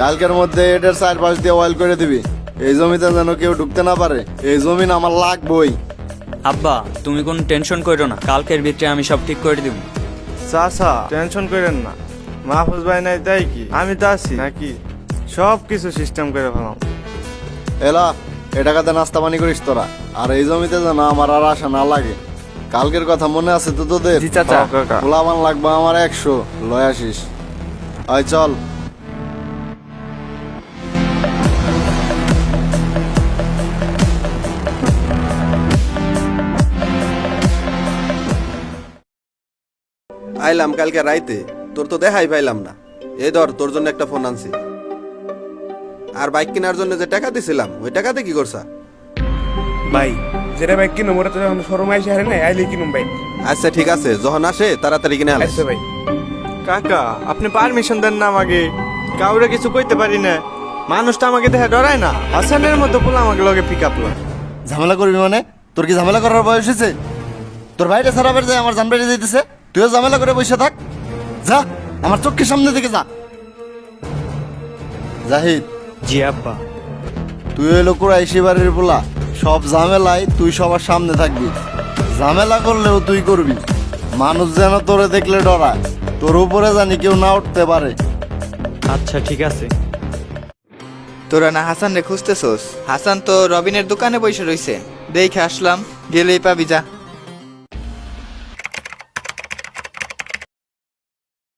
কালকের মধ্যে এটার চারপাশ দিয়ে অয়েল করে দিবি। এই জমিতে যেন কেউ ঢুকতে না পারে এই জমিন আমার লাগবই। আব্বা তুমি কোনো টেনশন করো না কালকের ভিতরে আমি সব ঠিক করে দিব। চাচা টেনশন করেন না। মাহফুজ ভাই নাই তাই কি? আমি তো আছি। নাকি? সব কিছু সিস্টেম করে ফেলাম। এলা এ টাকাতে নাস্তা পানি করিস তোরা। আর এই জমিতে যেন আমার আর আশা না লাগে। কালকের কথা মনে আছে তো তোদের? জি চাচা। হ্যাঁ, গোলাবান লাগবে আমার একশো। লয় আসিস। আয় চল। আইলাম কালকে রাইতে। তোর তো দেখাই পাইলাম না। এই ধর তোর জন্য একটা ফোন আনছি। আর বাইক কেনার জন্য যে টাকা দিছিলাম ওই টাকাতে কি করছা? ভাই যেটা বাইক কিনুম ওটা তো এখন শোরুম আইসে হারে নাই আইলে কিনুম বাইক। আচ্ছা ঠিক আছে যখন আসে তাড়াতাড়ি কিনে আলাস আচ্ছা ভাই। কাকা আপনি পারমিশন দেন না আমাকে। কাউরে কিছু কইতে পারি না। মানুষটা আমাকে দেখে ডরায় না। হাসানের মতো পোলা আমাকে লগে পিক আপ ঝামেলা করবি মানে? তোর কি ঝামেলা করার বয়স হয়েছে তোর ভাইটা সারা বেড়ে যায় আমার জান বেড়ে যাইতেছে। তুইও ঝামেলা করে বসে থাক। যা আমার চোখের সামনে থেকে যা। জাহিদ জি আব্বা। তুই হইল কুরাইশি বাড়ির পোলা। সব ঝামেলায় তুই সবার সামনে থাকবি। ঝামেলা করলেও তুই করবি। মানুষ যেন তোরে দেখলে ডরায়। তোর উপরে জানি কেউ না উঠতে পারে। আচ্ছা ঠিক আছে। তোরা না হাসান রে খুঁজতেছোস? হাসান তো রবিনের দোকানে বসে রইছে। দেখে আসলাম গেলেই পাবি যা।